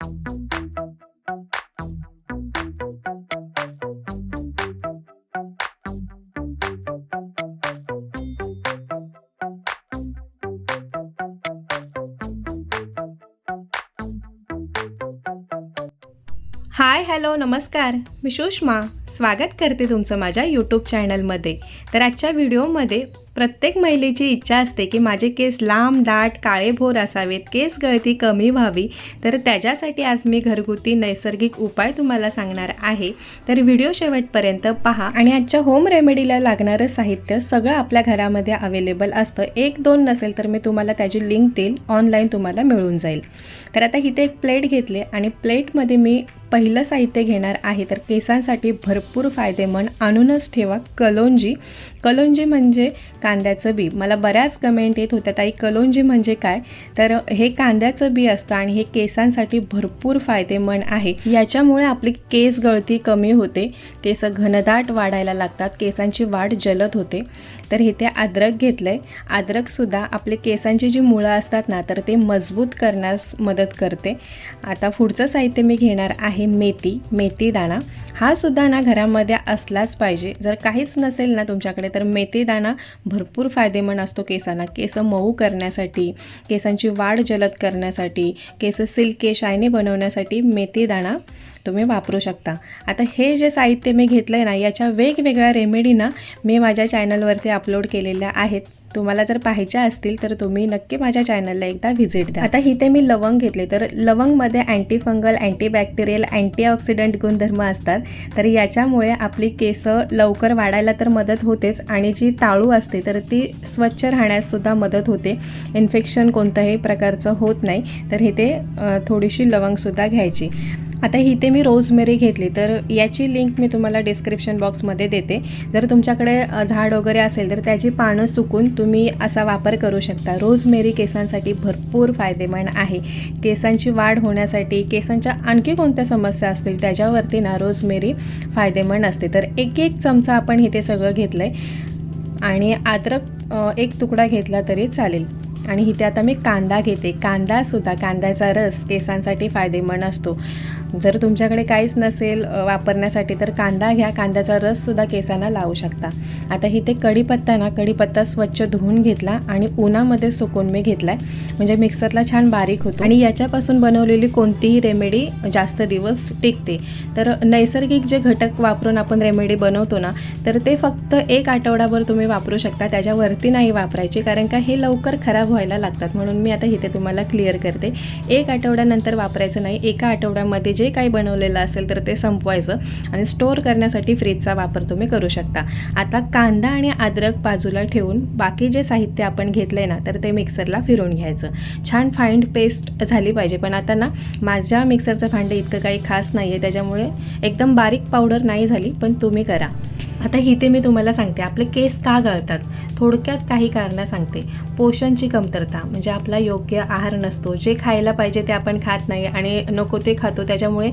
Hi hello नमस्कार. मी सुषमा. स्वागत करते तुमचं माझ्या यूट्यूब चॅनलमध्ये तर आजच्या व्हिडिओमध्ये प्रत्येक महिलेची इच्छा असते की माझे केस लांब दाट काळेभोर असावेत केस गळती कमी व्हावी. तर त्याच्यासाठी आज मी घरगुती नैसर्गिक उपाय तुम्हाला सांगणार आहे. तर व्हिडिओ शेवटपर्यंत पहा. आणि आजच्या होम रेमेडीला लागणारं साहित्य सगळं आपल्या घरामध्ये अवेलेबल असतं. एक दोन नसेल तर मी तुम्हाला त्याची लिंक देईल. ऑनलाईन तुम्हाला मिळून जाईल. तर आता इथे एक प्लेट घेतले आणि प्लेटमध्ये मी पहिलं साहित्य घेणार आहे. तर केसांसाठी भरपूर फायदेमंद. आणूनच ठेवा. कलोंजी. कलोंजी म्हणजे कांद्याचं बी. मला बऱ्याच कमेंट येत होत्या. ताई कलोंजी म्हणजे काय? तर हे कांद्याचं बी असतं आणि हे केसांसाठी भरपूर फायदेमंद आहे. याच्यामुळे आपली केस गळती कमी होते. केस घनदाट वाढायला लागतात. केसांची वाढ जलद होते. तर इथे अद्रक घेतलं आहे अद्रकसुद्धा आपले केसांची जी मुळं असतात ना तर ते मजबूत करण्यास मदत करते. आता पुढचं साहित्य मी घेणार आहे मेथी मेथीदाणा हा सुद्धा ना घरामध्ये असलाच पाहिजे. जर काहीच नसेल ना तुमच्याकडे तर मेथीदाणा भर भरपूर फायदेमंद असतो केसांना. केस मऊ करण्यासाठी केसांची वाढ जलद करण्यासाठी केस सिल्के शायनी बनवण्यासाठी मेथीदाणा तुम्ही वापरू शकता. आता हे जे साहित्य मी घेतलं आहे ना याच्या वेगवेगळ्या रेमेडीना मी माझ्या चॅनलवरती अपलोड केलेल्या आहेत. तुम्हाला जर पाहायच्या असतील तर तुम्ही नक्की माझ्या चॅनलला एकदा व्हिजिट द्या. आता इथे मी लवंग घेतले. तर लवंगमध्ये अँटीफंगल अँटीबॅक्टेरियल अँटीऑक्सिडंट गुणधर्म असतात. तर याच्यामुळे आपली केस लवकर वाढायला तर मदत होतेच आणि जी टाळू असते तर ती स्वच्छ राहण्याससुद्धा मदत होते. इन्फेक्शन कोणत्याही प्रकारचं होत नाही. तर इथे थोडीशी लवंगसुद्धा घ्यायची. आता इथे मी रोजमेरी घेतली तर याची लिंक मी तुम्हाला डिस्क्रिप्शन बॉक्समध्ये देते. जर तुमच्याकडे झाड वगैरे असेल तर त्याची पानं सुकून तुम्ही असा वापर करू शकता. रोजमेरी केसांसाठी भरपूर फायदेमंद आहे. केसांची वाढ होण्यासाठी केसांच्या आणखी कोणत्या समस्या असतील त्याच्यावरती ना रोजमेरी फायदेमंद असते. तर एक एक चमचा आपण इथे सगळं घेतलं आहे आणि अद्रक एक तुकडा घेतला तरी चालेल. आणि इथे आता मी कांदा घेते. कांदासुद्धा कांद्याचा रस केसांसाठी फायदेमंद असतो. जर तुमच्याकडे काहीच नसेल वापरण्यासाठी तर कांदा घ्या. कांद्याचा रससुद्धा केसांना लावू शकता. आता इथे कढीपत्ता ना कढीपत्ता स्वच्छ धुवून घेतला आणि उन्हामध्ये सुकून मी घेतला आहे म्हणजे मिक्सरला छान बारीक होतो. आणि याच्यापासून बनवलेली कोणतीही रेमेडी जास्त दिवस टिकते. तर नैसर्गिक जे घटक वापरून आपण रेमेडी बनवतो ना तर ते फक्त एक आठवडाभर तुम्ही वापरू शकता. त्याच्यावरती नाही वापरायची कारण का हे लवकर खराब व्हायला लागतात. म्हणून मी आता इथे तुम्हाला क्लिअर करते. एक आठवड्यानंतर वापरायचं नाही. एका आठवड्यामध्ये जे काही बनवलेलं असेल तर ते संपवायचं आणि स्टोअर करण्यासाठी फ्रीजचा वापर तुम्ही करू शकता. आता कांदा आणि अद्रक बाजूला ठेवून बाकी जे साहित्य आपण घेतलं आहे ना तर ते मिक्सरला फिरून घ्यायचं. छान फाईंड पेस्ट झाली पाहिजे पण आता ना माझ्या मिक्सरचं भांडं इतकं काही खास नाही आहे त्याच्यामुळे एकदम बारीक पावडर नाही झाली पण तुम्ही करा. आता इथे मी तुम्हाला सांगते आपले केस का गळतात? थोडक्यात काही कारणं सांगते. पोषणची कमतरता म्हणजे आपला योग्य आहार नसतो. जे खायला पाहिजे ते आपण खात नाही आणि नको ते खातो. त्याच्यामुळे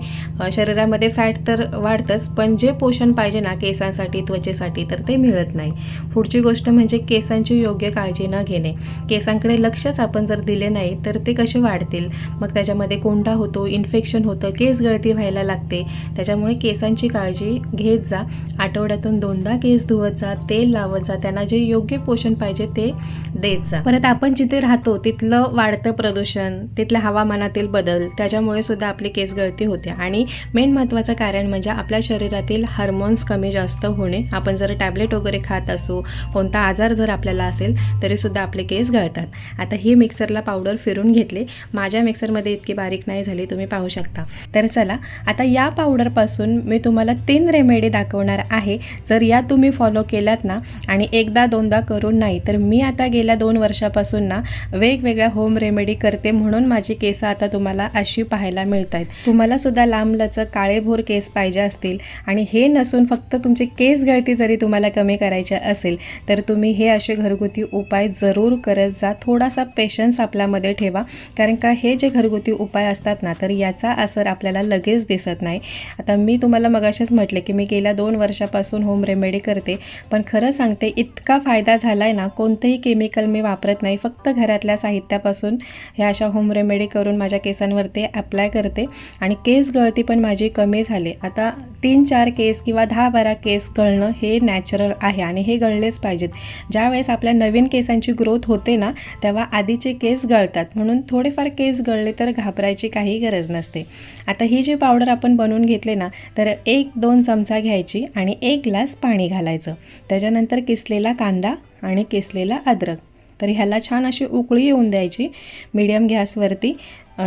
शरीरामध्ये फॅट तर वाढतंच पण जे पोषण पाहिजे ना केसांसाठी त्वचेसाठी तर ते मिळत नाही. पुढची गोष्ट म्हणजे केसांची योग्य काळजी न घेणे. केसांकडे लक्षच आपण जर दिले नाही तर ते कसे वाढतील? मग त्याच्यामध्ये कोंडा होतो इन्फेक्शन होतं केस गळती व्हायला लागते. त्याच्यामुळे केसांची काळजी घेत जा. आठवड्यातून दोनदा केस धुवत जा तेल लावत जा. त्यांना जे योग्य पोषण पाहिजे ते द्यायचा. परत आपण जिथे राहतो तिथलं वाढतं प्रदूषण तिथल्या हवामानातील बदल त्याच्यामुळे सुद्धा आपली केस गळती होते. आणि मेन महत्त्वाचं कारण म्हणजे आपल्या शरीरातील हार्मोन्स कमी जास्त होणे. आपण जर टॅबलेट वगैरे खात असू कोणता आजार जर आपल्याला असेल तरीसुद्धा आपले केस गळतात. आता ही मिक्सरला पावडर फिरून घेतली. माझ्या मिक्सरमध्ये इतकी बारीक नाही झाली तुम्ही पाहू शकता. तर चला आता या पावडरपासून मी तुम्हाला तीन रेमेडी दाखवणार आहे. जर या तुम्ही फॉलो केल्यात ना आणि एकदा दोनदा करून नाही तर मी आता गेल्या दोन वर्षापासून ना वेगवेगळ्या होम रेमेडी करते म्हणून माझी केस आता तुम्हाला अशी पाहायला मिळत आहेत तुम्हाला सुद्धा लांब लचक काळेभोर केस पाहिजे असतील आणि हे नसून फक्त तुमची केस गळती जरी तुम्हाला कमी करायची असेल तर तुम्ही हे असे घरगुती उपाय जरूर करत जा. थोडासा पेशन्स आपल्यामध्ये ठेवा. कारण का हे जे घरगुती उपाय असतात ना तर याचा असर आपल्याला लगेच दिसत नाही. आता मी तुम्हाला मगाशीच म्हटले की मी गेल्या दोन वर्षापासून होम रेमेडी करते पण खरं सांगते इतका फायदा फायदा झाला आहे ना कोणतंही केमिकल मी वापरत नाही. फक्त घरातल्या साहित्यापासून ह्या अशा होम रेमेडी करून माझ्या केसांवरती अप्लाय करते आणि केस गळती पण माझी कमी झाली. आता तीन चार केस किंवा दहा बारा केस गळणं हे नॅचरल आहे आणि हे गळलेच पाहिजेत. ज्यावेळेस आपल्या नवीन केसांची ग्रोथ होते ना तेव्हा आधीचे केस गळतात. म्हणून थोडेफार केस गळले तर घाबरायची काही गरज नसते. आता ही जी पावडर आपण बनवून घेतले ना तर एक दोन चमचा घ्यायची आणि एक ग्लास पाणी घालायचं. त्याच्यानंतर किसलेला कांदा आणि किसलेला अद्रक. तर ह्याला छान अशी उकळी येऊन द्यायची. मीडियम गॅसवरती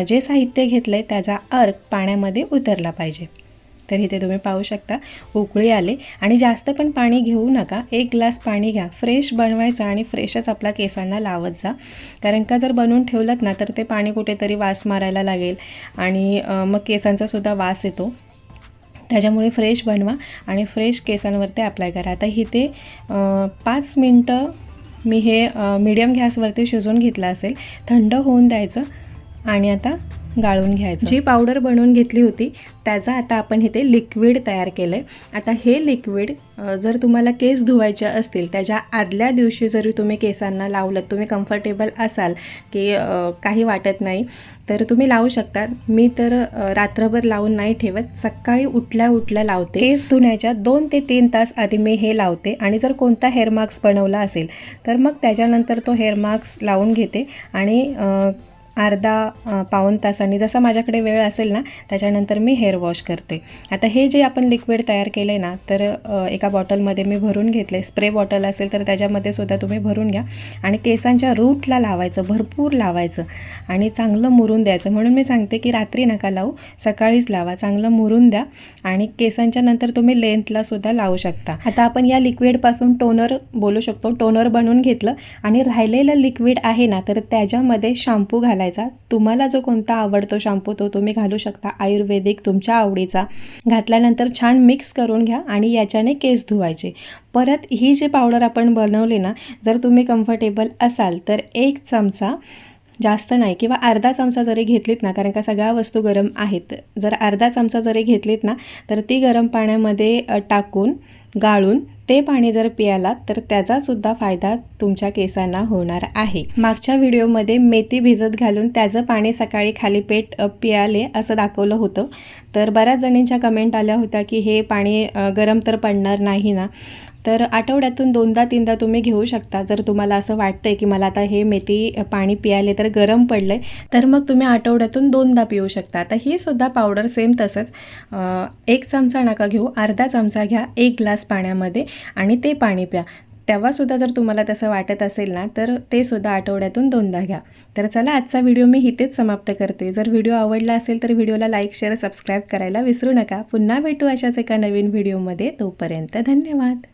जे साहित्य घेतलं आहे त्याचा अर्क पाण्यामध्ये उतरला पाहिजे. तर इथे तुम्ही पाहू शकता उकळी आले. आणि जास्त पण पाणी घेऊ नका. एक ग्लास पाणी घ्या. फ्रेश बनवायचं आणि फ्रेशच आपल्या केसांना लावत जा. कारण का जर बनवून ठेवलं ना तर ते पाणी कुठेतरी वास मारायला लागेल. आणि मग केसांचासुद्धा वास येतो. त्याच्यामुळे फ्रेश बनवा आणि फ्रेश केसांवरती अप्लाय करा. आता इथे पाच मिनटं मी हे मीडियम गॅसवरती शिजवून घेतलं असेल. थंड होऊन द्यायचं. आणि आता गाळून घ्यायचं. जी पावडर बनवून घेतली होती त्याचा आता आपण इथे लिक्विड तयार केलं आहे आता हे लिक्विड जर तुम्हाला केस धुवायचे असतील त्याच्या आदल्या दिवशी जरी तुम्ही केसांना लावलं तुम्ही कम्फर्टेबल असाल की काही वाटत नाही तर तुम्ही लावू शकता. मी तर रात्रभर लावून नाही ठेवत सकाळी उठल्या उठल्या लावते. केस धुण्याच्या दोन ते तीन तास आधी मी हे लावते आणि जर कोणता हेअर मास्क बनवला असेल तर मग त्याच्यानंतर तो हेअर मास्क लावून घेते आणि अर्धा पाऊन पाऊण तासांनी जसा माझ्याकडे वेळ असेल ना त्याच्यानंतर मी हेअर वॉश करते. आता हे जे आपण लिक्विड तयार केलं आहे ना तर एका बॉटलमध्ये मी भरून घेतले स्प्रे बॉटल असेल तर त्याच्यामध्ये सुद्धा तुम्ही भरून घ्या. आणि केसांच्या रूटला लावायचं भरपूर लावायचं आणि चांगलं मुरून द्यायचं. म्हणून मी सांगते की रात्री नका लावू सकाळीच लावा. चांगलं मुरून द्या आणि केसांच्या नंतर तुम्ही लेंथला सुद्धा लावू शकता. आता आपण या लिक्विडपासून टोनर बोलू शकतो. टोनर बनवून घेतलं आणि राहिलेलं लिक्विड आहे ना तर त्याच्यामध्ये शॅम्पू घालायचं. तुम्हाला जो कोणता आवडतो शॅम्पू तो तुम्ही घालू शकता. आयुर्वेदिक तुमच्या आवडीचा. घातल्यानंतर छान मिक्स करून घ्या आणि याच्याने केस धुवायचे. परत ही जी पावडर आपण बनवली ना जर तुम्ही कम्फर्टेबल असाल तर एक चमचा जास्त नाही किंवा अर्धा चमचा जरी घेतलीत ना कारण का सगळ्या वस्तू गरम आहेत जर अर्धा चमचा जरी घेतलीत ना तर ती गरम पाण्यामध्ये टाकून गाळून ते पाणी जर पियालात तर त्याचासुद्धा फायदा तुमच्या केसांना होणार आहे. मागच्या व्हिडिओमध्ये मेथी भिजत घालून त्याचं पाणी सकाळी खाली पेट पियाले असं दाखवलं होतं. तर बऱ्याच जणींच्या कमेंट आल्या होत्या की हे पाणी गरम तर पडणार नाही ना. तर आठवड्यातून दोनदा तीनदा तुम्ही घेऊ शकता. जर तुम्हाला असं वाटतंय की मला आता हे मेथी पाणी पियाले तर गरम पडलंय तर मग तुम्ही आठवड्यातून दोनदा पिऊ शकता. आता ही सुद्धा पावडर सेम तसंच. एक चमचा नका घेऊ अर्धा चमचा घ्या एक ग्लास पाण्यामध्ये आणि ते पाणी प्या. तेव्हासुद्धा जर तुम्हाला तसं वाटत असेल ना तर ते सुद्धा आठवड्यातून दोनदा घ्या. तर चला आजचा व्हिडिओ मी इथेच समाप्त करते. जर व्हिडिओ आवडला असेल तर व्हिडिओला लाईक शेअर सबस्क्राईब करायला विसरू नका. पुन्हा भेटू अशाच एका नवीन व्हिडिओमध्ये. तोपर्यंत धन्यवाद.